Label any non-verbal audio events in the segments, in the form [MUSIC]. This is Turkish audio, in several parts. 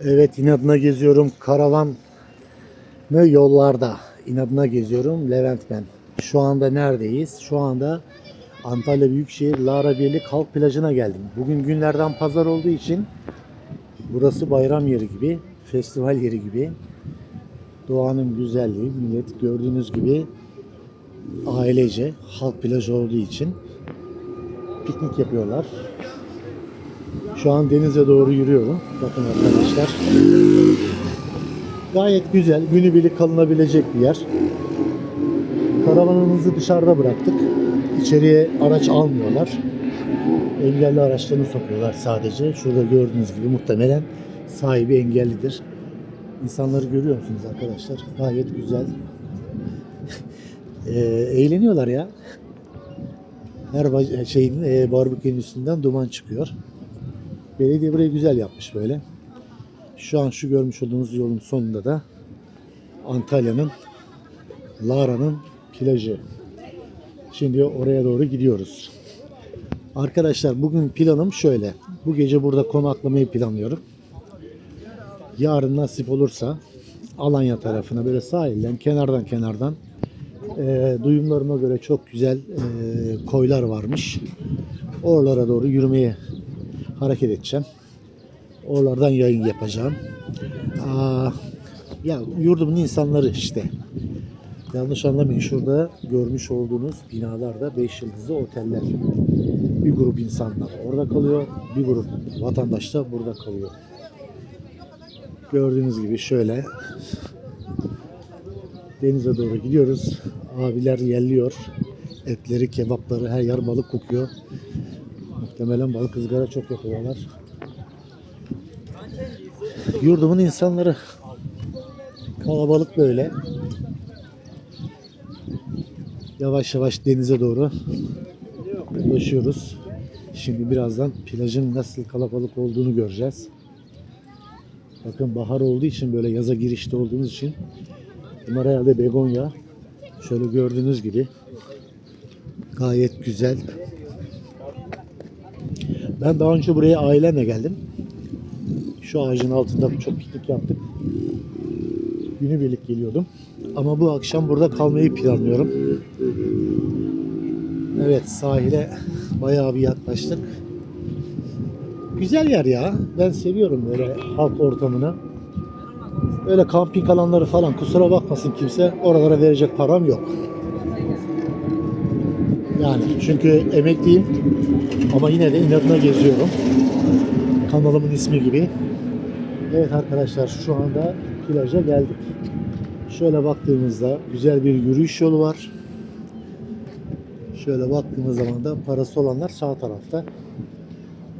Evet inadına geziyorum. Karavan mı yollarda. İnadına geziyorum. Levent ben. Şu anda neredeyiz? Şu anda Antalya Büyükşehir Lara Birlik Halk Plajı'na geldim. Bugün günlerden pazar olduğu için burası bayram yeri gibi, festival yeri gibi. Doğanın güzelliği, millet gördüğünüz gibi ailece halk plajı olduğu için piknik yapıyorlar. Şu an denize doğru yürüyorum. Bakın arkadaşlar. Gayet güzel, günübirlik kalınabilecek bir yer. Karavanımızı dışarıda bıraktık. İçeriye araç almıyorlar. Engelli araçlarını sokuyorlar sadece. Şurada gördüğünüz gibi muhtemelen sahibi engellidir. İnsanları görüyor musunuz arkadaşlar? Gayet güzel. [LAUGHS] Ee, eğleniyorlar ya. Her şeyin e, barbekünün üstünden duman çıkıyor. Belediye burayı güzel yapmış böyle. Şu an şu görmüş olduğunuz yolun sonunda da Antalya'nın Lara'nın plajı. Şimdi oraya doğru gidiyoruz. Arkadaşlar bugün planım şöyle. Bu gece burada konaklamayı planlıyorum. Yarın nasip olursa Alanya tarafına böyle sahilden kenardan kenardan e, duyumlarıma göre çok güzel e, koylar varmış. Oralara doğru yürümeye hareket edeceğim. Oralardan yayın yapacağım. Aa, ya yurdumun insanları işte. Yanlış anlamayın şurada görmüş olduğunuz binalarda 5 yıldızlı oteller. Bir grup insanlar orada kalıyor, bir grup vatandaş da burada kalıyor. Gördüğünüz gibi şöyle denize doğru gidiyoruz. Abiler yelliyor. Etleri, kebapları her yer balık kokuyor. Muhtemelen balık ızgara çok yapıyorlar. Yurdumun insanları kalabalık böyle. Yavaş yavaş denize doğru ulaşıyoruz. Şimdi birazdan plajın nasıl kalabalık olduğunu göreceğiz. Bakın bahar olduğu için böyle yaza girişte olduğumuz için bunlar herhalde begonya. Şöyle gördüğünüz gibi gayet güzel. Ben daha önce buraya ailemle geldim. Şu ağacın altında çok piknik yaptık. Günübirlik geliyordum. Ama bu akşam burada kalmayı planlıyorum. Evet sahile bayağı bir yaklaştık. Güzel yer ya. Ben seviyorum böyle halk ortamını. Öyle kamping alanları falan kusura bakmasın kimse. Oralara verecek param yok. Yani çünkü emekliyim ama yine de inadına geziyorum. Kanalımın ismi gibi. Evet arkadaşlar şu anda plaja geldik. Şöyle baktığımızda güzel bir yürüyüş yolu var. Şöyle baktığımız zaman da parası olanlar sağ tarafta.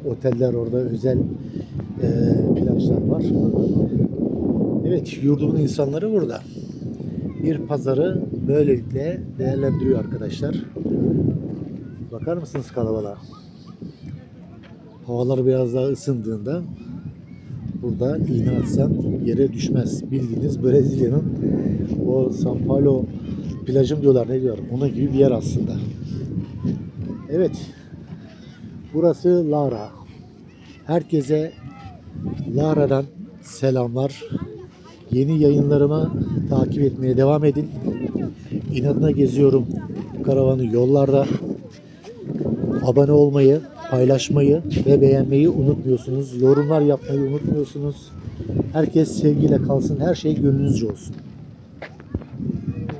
Oteller orada özel e, plajlar var. Evet yurdumun insanları burada. Bir pazarı böylelikle değerlendiriyor arkadaşlar. Bakar mısınız kalabalığa? Havalar biraz daha ısındığında burada iğne atsan yere düşmez. Bildiğiniz Brezilya'nın o San Paulo plajım diyorlar ne diyorlar. Onun gibi bir yer aslında. Evet. Burası Lara. Herkese Lara'dan selamlar. Yeni yayınlarımı takip etmeye devam edin. İnadına geziyorum karavanı yollarda. Abone olmayı, paylaşmayı ve beğenmeyi unutmuyorsunuz. Yorumlar yapmayı unutmuyorsunuz. Herkes sevgiyle kalsın. Her şey gönlünüzce olsun.